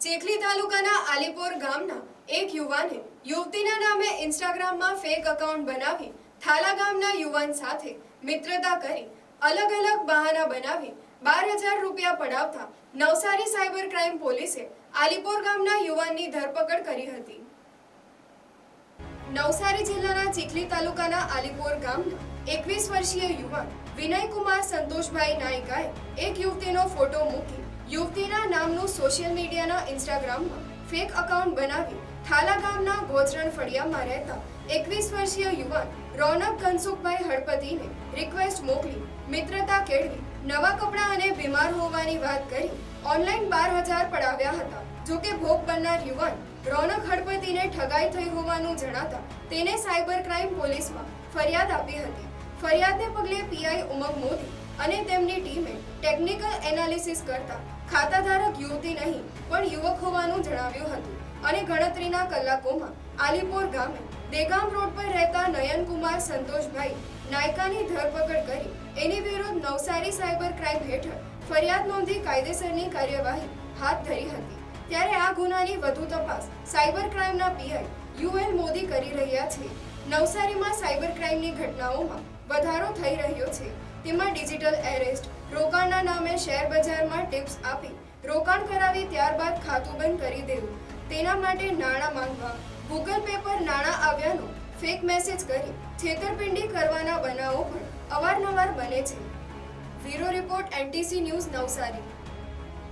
ચેખલી તાલુકાના આલીપોર ગામના એક યુવાને યુવતીના નામે ઇન્સ્ટાગ્રામમાં ફેક એકાઉન્ટ બનાવી થાલા ગામના યુવાન સાથે મિત્રતા કરી અલગ અલગ બહાના બનાવી બાર હજાર રૂપિયા પડાવતા નવસારી સાયબર ક્રાઇમ પોલીસે આલીપોર ગામના યુવાનની ધરપકડ કરી હતી. નવસારી જિલ્લાના ચીખલી તાલુકાના આલીપોર ગામના એકવીસ વર્ષીય યુવાન વિનયકુમાર સંતોષભાઈ નાયકાએ એક યુવતીનો ફોટો મૂકી યુવતીના નામનું સોશિયલ મીડિયાના ઇન્સ્ટાગ્રામમાં ફેક એકાઉન્ટ બનાવી થાલા ગામના ગોચરણ ફળિયામાં રહેતા એકવીસ વર્ષીય યુવાન રોનક કનસુખભાઈ હળપતિને રિક્વેસ્ટ મોકલી મિત્રતા કેળવી, નવા કપડાં અને બીમાર હોવાની વાત કરી ઓનલાઈન બાર હજાર પડાવ્યા હતા. જોકે ભોગ બનનાર યુવાન રોનક હડપતિને ઠગાઈ થઈ હોવાનું જણાતા તેને સાયબર ક્રાઇમ પોલીસમાં ફરિયાદ આપી હતી. ફરિયાદને પગલે પીઆઈ ઉમંગ મોદી અને તેમની ટીમે ટેકનિકલ એનાલિસિસ કરતા ખાતાધારક યુવતી નહીં, પણ યુવક હોવાનું જણાવ્યું હતું અને ગણતરીના કલાકોમાં આલીપોર ગામે દેગામ રોડ પર રહેતા નયનકુમાર સંતોષભાઈ નાયકાની ધરપકડ કરી એની વિરુદ્ધ નવસારી સાયબર ક્રાઇમ હેઠળ ફરિયાદ નોંધી કાયદેસરની કાર્યવાહી હાથ ધરી હતી. ત્યારે આ ગુનાની વધુ તપાસ સાયબર ક્રાઇમના પીઆઈ યુએલ મોદી કરી રહ્યા છે. નવસારીમાં સાયબર ક્રાઇમની ઘટનાઓમાં વધારો થઈ રહ્યો છે. તેમાં ડિજિટલ એરેસ્ટ, રોકાણના નામે શેર બજારમાં ટિપ્સ આપી, રોકાણ કરાવી ત્યારબાદ ખાતું બંધ કરી દેવું. તેના માટે નાણાં માંગવા, ગૂગલ પે પર નાણાં આવ્યાનો ફેક મેસેજ કરી છેતરપિંડી કરવાના બનાવો પણ અવારનવાર બને છે. Bureau report NTC news Navsari.